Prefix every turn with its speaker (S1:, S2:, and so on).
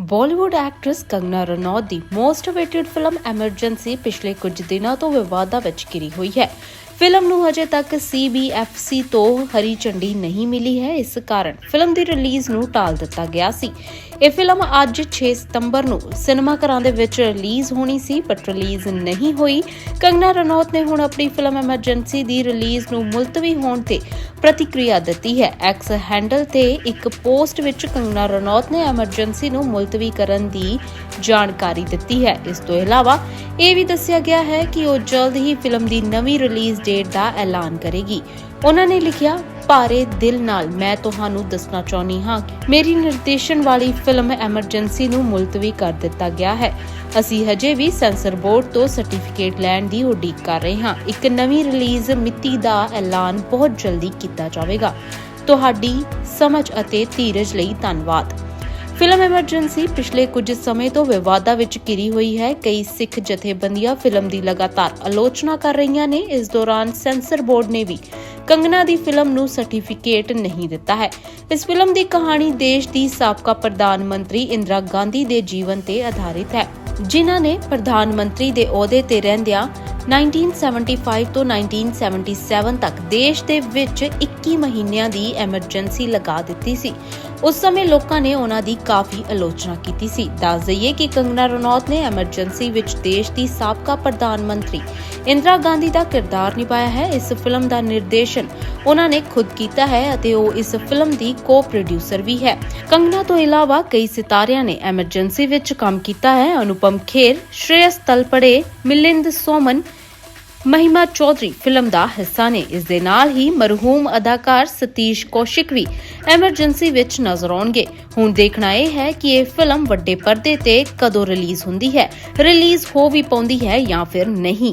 S1: Bollywood actress Kangana Ranaut ਦੀ most awaited film emergency ਪਿਛਲੇ ਕੁਝ ਦਿਨਾਂ ਤੋਂ ਵਿਵਾਦਾਂ ਵਿੱਚ ਘਿਰੀ ਹੋਈ ਹੈ। ਫਿਲਮ ਨੂੰ ਹਜੇ ਤੱਕ CBFC ਤੋਂ ਹਰੀ ਝੰਡੀ ਨਹੀਂ ਮਿਲੀ ਹੈ, ਇਸ ਕਾਰਨ ਫਿਲਮ ਦੀ ਰਿਲੀਜ਼ ਨੂੰ ਟਾਲ ਦਿੱਤਾ ਗਿਆ ਸੀ। ਇਹ ਫਿਲਮ ਅੱਜ 6 ਸਤੰਬਰ ਨੂੰ ਸਿਨੇਮਾ ਘਰਾਂ ਦੇ ਵਿੱਚ ਰਿਲੀਜ਼ ਹੋਣੀ ਸੀ ਬਟ ਰਿਲੀਜ਼ ਨਹੀਂ ਹੋਈ। ਕੰਗਨਾ ਰਣੌਤ ਨੇ ਹੁਣ ਆਪਣੀ ਫਿਲਮ ਐਮਰਜੈਂਸੀ ਦੀ ਰਿਲੀਜ਼ ਨੂੰ ਮੁਲਤਵੀ ਹੋਣ ਤੇ ਪ੍ਰਤੀਕਿਰਿਆ ਦਿੱਤੀ ਹੈ। ਐਕਸ ਹੈਂਡਲ ਤੇ ਇੱਕ ਪੋਸਟ ਵਿੱਚ ਕੰਗਨਾ ਰਣੌਤ ਨੇ ਐਮਰਜੈਂਸੀ ਨੂੰ ਮੁਲਤਵੀ ਕਰਨ ਦੀ ਜਾਣਕਾਰੀ ਦਿੱਤੀ ਹੈ। ਇਸ ਤੋਂ ਇਲਾਵਾ ਇਹ ਵੀ ਦੱਸਿਆ ਗਿਆ ਹੈ ਕਿ ਉਹ ਜਲਦ ਹੀ ਫਿਲਮ ਦੀ ਨਵੀਂ ਰਿਲੀਜ਼ ਡੇਟ ਦਾ ਐਲਾਨ ਕਰੇਗੀ। ਉਹਨਾਂ ਨੇ ਲਿਖਿਆ, ਭਾਰੇ ਦਿਲ ਨਾਲ ਮੈਂ ਤੁਹਾਨੂੰ ਦੱਸਣਾ ਚਾਹੁੰਦੀ ਹਾਂ। ਮੇਰੀ ਨਿਰਦੇਸ਼ਨ ਵਾਲੀ ਫਿਲਮ ਐਮਰਜੈਂਸੀ ਨੂੰ ਮੁਲਤਵੀ ਕਰ ਦਿੱਤਾ ਗਿਆ ਹੈ। ਅਸੀਂ ਹਜੇ ਵੀ ਸੈਂਸਰ ਬੋਰਡ ਤੋਂ ਸਰਟੀਫਿਕੇਟ ਲੈਣ ਦੀ ਉਡੀਕ ਕਰ ਰਹੇ ਹਾਂ। ਇੱਕ ਨਵੀਂ ਰਿਲੀਜ਼ ਮਿਤੀ ਦਾ ਐਲਾਨ ਬਹੁਤ ਜਲਦੀ ਕੀਤਾ ਜਾਵੇਗਾ। ਤੁਹਾਡੀ ਸਮਝ ਅਤੇ ਧੀਰਜ ਲਈ ਧੰਨਵਾਦ। ਫਿਲਮ ਐਮਰਜੈਂਸੀ ਪਿਛਲੇ ਕੁਝ ਸਮੇਂ ਤੋਂ ਵਿਵਾਦਾਂ ਵਿੱਚ ਘਿਰੀ ਹੋਈ ਹੈ। ਕਈ ਸਿੱਖ ਜਥੇਬੰਦੀਆਂ ਫਿਲਮ ਦੀ ਲਗਾਤਾਰ ਆਲੋਚਨਾ ਕਰ ਰਹੀਆਂ ਨੇ। ਇਸ ਦੌਰਾਨ ਸੈਂਸਰ ਬੋਰਡ ਨੇ ਵੀ ਕੰਗਨਾ ਦੀ ਫਿਲਮ ਨੂੰ ਸਰਟੀਫਿਕੇਟ ਨਹੀਂ ਦਿੱਤਾ ਹੈ। ਇਸ ਫਿਲਮ ਦੀ ਕਹਾਣੀ ਦੇਸ਼ ਦੀ ਸਾਬਕਾ ਪ੍ਰਧਾਨ ਮੰਤਰੀ ਇੰਦਰਾ ਗਾਂਧੀ ਦੇ ਜੀਵਨ ਤੇ ਆਧਾਰਿਤ ਹੈ। ਜਿਨ੍ਹਾਂ ਨੇ ਪ੍ਰਧਾਨ ਮੰਤਰੀ ਦੇ ਅਹੁਦੇ ਤੇ ਰਹਿੰਦਿਆਂ 1975 ਤੋਂ 1977 ਤੱਕ ਦੇਸ਼ ਦੇ ਵਿੱਚ 21 ਮਹੀਨਿਆਂ ਦੀ ਐਮਰਜੈਂਸੀ ਲਗਾ ਦਿੱਤੀ ਸੀ। ਉਸ ਸਮੇਂ ਲੋਕਾਂ ਨੇ ਉਹਨਾਂ ਦੀ ਕਾਫੀ ਆਲੋਚਨਾ ਕੀਤੀ ਸੀ। ਦੱਸ ਦਈਏ ਕਿ ਕੰਗਨਾ ਰਣੌਤ ਨੇ ਐਮਰਜੈਂਸੀ ਵਿੱਚ ਦੇਸ਼ ਦੀ ਸਾਬਕਾ ਪ੍ਰਧਾਨ ਮੰਤਰੀ ਇੰਦਰਾ ਗਾਂਧੀ ਦਾ ਕਿਰਦਾਰ ਨਿਭਾਇਆ ਹੈ। ਇਸ ਫਿਲਮ ਦਾ ਨਿਰਦੇਸ਼ਨ ਉਹਨਾਂ ਨੇ ਖੁਦ ਕੀਤਾ ਹੈ ਅਤੇ ਉਹ ਇਸ ਫਿਲਮ ਦੀ ਕੋ-ਪ੍ਰੋਡਿਊਸਰ ਵੀ ਹੈ। ਕੰਗਨਾ ਤੋਂ ਇਲਾਵਾ ਕਈ ਸਿਤਾਰਿਆਂ ਨੇ ਐਮਰਜੈਂਸੀ ਵਿੱਚ ਕੰਮ ਕੀਤਾ ਹੈ। ਅਨੁਪਮ ਖੇਰ ਸ਼੍ਰੇਯਸ ਤਲਪੜੇ, ਮਿਲਿੰਦ ਸੋਮਨ, ਮਹਿਮਾ ਚੌਧਰੀ ਫਿਲਮ ਦਾ ਹਿੱਸਾ ਨੇ। ਇਸ ਦੇ ਨਾਲ ਹੀ ਮਰਹੂਮ ਅਦਾਕਾਰ ਸਤੀਸ਼ ਕੌਸ਼ਿਕ ਵੀ ਐਮਰਜੈਂਸੀ ਵਿੱਚ ਨਜ਼ਰ ਆਉਣਗੇ। ਹੁਣ ਦੇਖਣਾ ਇਹ ਹੈ ਕਿ ਇਹ ਫਿਲਮ ਵੱਡੇ ਪਰਦੇ ਤੇ ਕਦੋਂ ਰਿਲੀਜ਼ ਹੁੰਦੀ ਹੈ। ਰਿਲੀਜ਼ ਹੋ ਵੀ ਪਾਉਂਦੀ ਹੈ ਜਾਂ ਫਿਰ ਨਹੀਂ।